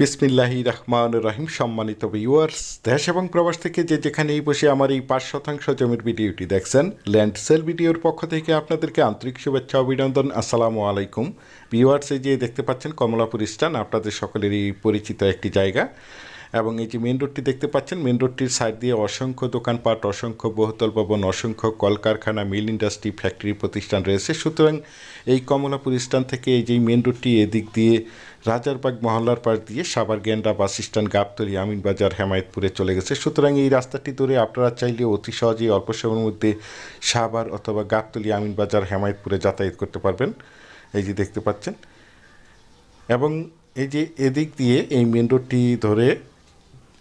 বিসমিল্লাহি রহমান রহিম, সম্মানিত ভিউয়ার্স দেশ এবং প্রবাস থেকে যে যেখানেই বসে আমার এই পাঁচ শতাংশ জমির ভিডিওটি দেখছেন ল্যান্ড সেল ভিডিওর পক্ষ থেকে আপনাদেরকে আন্তরিক শুভেচ্ছা, অভিনন্দন, আসসালামু আলাইকুম। ভিউয়ার্সে যে দেখতে পাচ্ছেন, কমলাপুর স্টান আপনাদের সকলেরই পরিচিত একটি জায়গা। এবং এই যে মেন রোডটি দেখতে পাচ্ছেন মেন রোডটির সাইড দিয়ে অসংখ্য দোকানপাট, অসংখ্য বহুতল ভবন, অসংখ্য কলকারখানা মিল ইন্ডাস্ট্রি ফ্যাক্টরি প্রতিষ্ঠান রয়েছে। সুতরাং এই কমলাপুর স্ট্যান্ড থেকে এই যে মেন রোডটি এদিক দিয়ে রাজারবাগ মহল্লার পাশ দিয়ে সাবার গেন্ডা বাস স্ট্যান্ড, গাবতলি, আমিনবাজার, হেমায়তপুরে চলে গেছে। সুতরাং এই রাস্তাটি ধরে আপনারা চাইলে অতি সহজেই অল্প সময়ের মধ্যে সাবার অথবা গাবতলি, আমিনবাজার, হেমায়তপুরে যাতায়াত করতে পারবেন। এই যে দেখতে পাচ্ছেন। এবং এই যে এদিক দিয়ে এই মেন রোডটি ধরে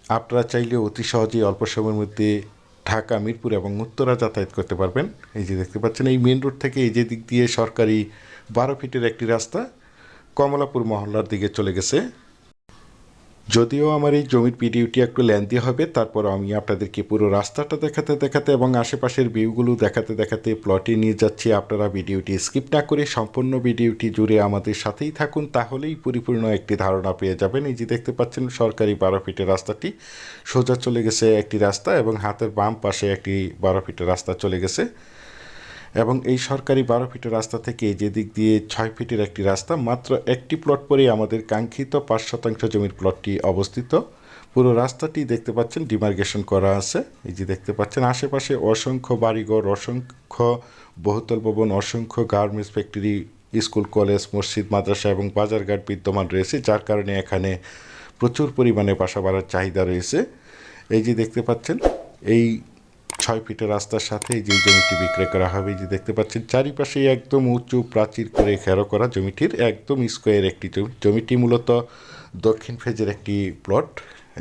আপনারা চাইলে অতি সহজেই অল্প সময়ের মধ্যে ঢাকা, মিরপুর এবং উত্তরা যাতায়াত করতে পারবেন। এই যে দেখতে পাচ্ছেন, এই মেন রোড থেকে এই যে দিক দিয়ে সরকারি বারো ফিটের একটি রাস্তা কমলাপুর মহল্লার দিকে চলে গেছে। যদিও আমার এই জমির ভিডিওটি একটু লেন্দি হবে তারপর আমি আপনাদেরকে পুরো রাস্তাটা দেখাতে দেখাতে এবং আশেপাশের ভিউগুলো দেখাতে দেখাতে প্লটে নিয়ে যাচ্ছি। আপনারা ভিডিওটি স্কিপ না করে সম্পূর্ণ ভিডিওটি জুড়ে আমাদের সাথেই থাকুন, তাহলেই পরিপূর্ণ একটি ধারণা পেয়ে যাবেন। এই যে দেখতে পাচ্ছেন, সরকারি বারো ফিটের রাস্তাটি। সোজা চলে গেছে একটি রাস্তা এবং হাতের বাম পাশে একটি বারো ফিটের রাস্তা চলে গেছে। এবং এই সরকারি বারো ফিটের রাস্তা থেকে যে দিক দিয়ে ছয় ফিটের একটি রাস্তা, মাত্র একটি প্লট পরেই আমাদের কাঙ্ক্ষিত পাঁচ শতাংশ জমির প্লটটি অবস্থিত। পুরো রাস্তাটি দেখতে পাচ্ছেন ডিমার্গেশন করা আছে। এই যে দেখতে পাচ্ছেন, আশেপাশে অসংখ্য বাড়িঘর, অসংখ্য বহুতল ভবন, অসংখ্য গার্মেন্টস ফ্যাক্টরি, স্কুল, কলেজ, মসজিদ, মাদ্রাসা এবং বাজারঘাট বিদ্যমান রয়েছে, যার কারণে এখানে প্রচুর পরিমাণে বাসা বাড়ার চাহিদা রয়েছে। এই যে দেখতে পাচ্ছেন, এই ছয় ফিটের রাস্তার সাথে এই যে জমিটি বিক্রয় করা হবে যে দেখতে পাচ্ছেন চারিপাশে একদম উঁচু প্রাচীর করে ঘেরো করা জমিটির একদম স্কোয়ার একটি জমি। জমিটি মূলত দক্ষিণ ফেজের একটি প্লট।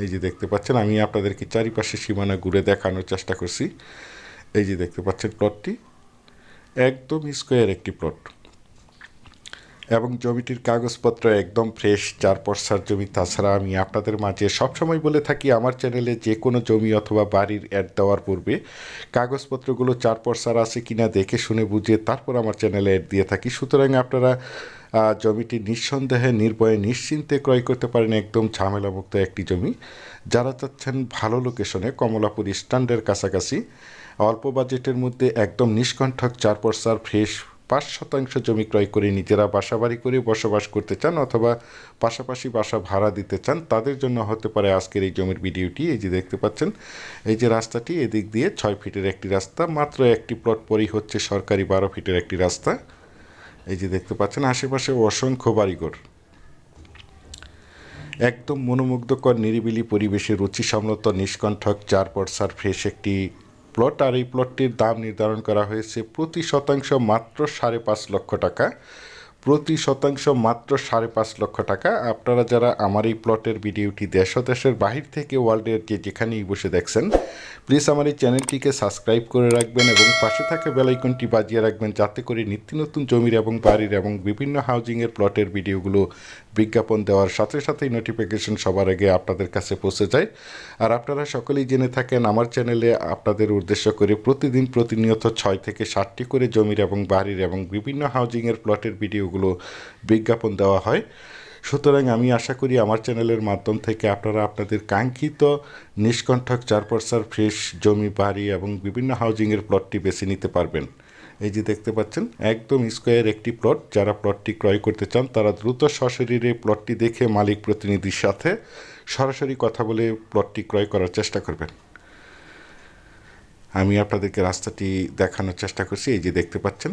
এই যে দেখতে পাচ্ছেন, আমি আপনাদেরকে চারিপাশে সীমানা ঘুরে দেখানোর চেষ্টা করছি। এই যে দেখতে পাচ্ছেন প্লটটি, একদম স্কোয়ার একটি প্লট। এবং জমিটির কাগজপত্র একদম ফ্রেশ চার পর্সার জমি, তাছাড়া আমি আপনাদের মাঝে সবসময় বলে থাকি, আমার চ্যানেলে যে কোনো জমি অথবা বাড়ির অ্যাড দেওয়ার পূর্বে কাগজপত্রগুলো চার পর্সার আছে কিনা দেখে শুনে বুঝে তারপর আমার চ্যানেলে অ্যাড দিয়ে থাকি। সুতরাং আপনারা জমিটি নিঃসন্দেহে, নির্ভয়ে, নিশ্চিন্তে ক্রয় করতে পারেন একদম ঝামেলামুক্ত একটি জমি। যারা চাচ্ছেন ভালো লোকেশনে কমলাপুর স্ট্যান্ডের কাছাকাছি, অল্প বাজেটের মধ্যে একদম নিষ্কণ্ঠক চার পর্সার ফ্রেশ পাঁচ শতাংশ জমি ক্রয় করে নিজেরা বাসা বাড়ি করে বসবাস করতে চান অথবা পাশাপাশি বাসা ভাড়া দিতে চান, তাদের জন্য হতে পারে আজকের এই জমির ভিডিওটি। এই যে দেখতে পাচ্ছেন, এই যে রাস্তাটি, এদিক দিয়ে ছয় ফিটের একটি রাস্তা, মাত্র একটি প্লট পরই হচ্ছে সরকারি বারো ফিটের একটি রাস্তা। এই যে দেখতে পাচ্ছেন, আশেপাশে অসংখ্য বাড়িঘর। একদম মনোমুগ্ধকর নিরিবিলি পরিবেশে রুচিসম্মত, নিষ্কণ্ঠক চার পর্সার ফ্রেশ একটি প্লট আর এই প্লটটির দাম নির্ধারণ করা হয়েছে প্রতি শতাংশ মাত্র সাড়ে পাঁচ লক্ষ টাকা। প্রতি শতাংশ মাত্র সাড়ে পাঁচ লক্ষ টাকা। আপনারা যারা আমার এই প্লটের ভিডিওটি দেশ দেশের বাহির থেকে ওয়ার্ল্ডের যে যেখানেই বসে দেখছেন প্লিজ আমার এই চ্যানেলটিকে সাবস্ক্রাইব করে রাখবেন এবং পাশে থাকা বেলাইকনটি বাজিয়ে রাখবেন যাতে করে নিত্য নতুন জমির এবং বাড়ির এবং বিভিন্ন হাউজিংয়ের প্লটের ভিডিওগুলো বিজ্ঞাপন দেওয়ার সাথে সাথেই নোটিফিকেশন সবার আগে আপনাদের কাছে পৌঁছে যায়। আর আপনারা সকলেই জেনে থাকেন, আমার চ্যানেলে আপনাদের উদ্দেশ্য করে প্রতিদিন প্রতিনিয়ত ছয় থেকে ষাটটি করে জমির এবং বাড়ির এবং বিভিন্ন হাউজিংয়ের প্লটের ভিডিওগুলো বিজ্ঞাপন দেওয়া হয়। সুতরাং আমি আশা করি আমার চ্যানেলের মাধ্যম থেকে আপনারা আপনাদের কাঙ্ক্ষিত নিষ্কণ্ঠক চার পর্সার ফ্রেশ জমি, বাড়ি এবং বিভিন্ন হাউজিংয়ের প্লটটি বেছে নিতে পারবেন। এই যে দেখতে পাচ্ছেন, একদম স্কোয়ার একটি প্লট যারা প্লটটি ক্রয় করতে চান, তারা দ্রুত সশরীরে প্লটটি দেখে মালিক প্রতিনিধির সাথে সরাসরি কথা বলে প্লটটি ক্রয় করার চেষ্টা করবেন। আমি আপনাদেরকে রাস্তাটি দেখানোর চেষ্টা করছি। এই যে দেখতে পাচ্ছেন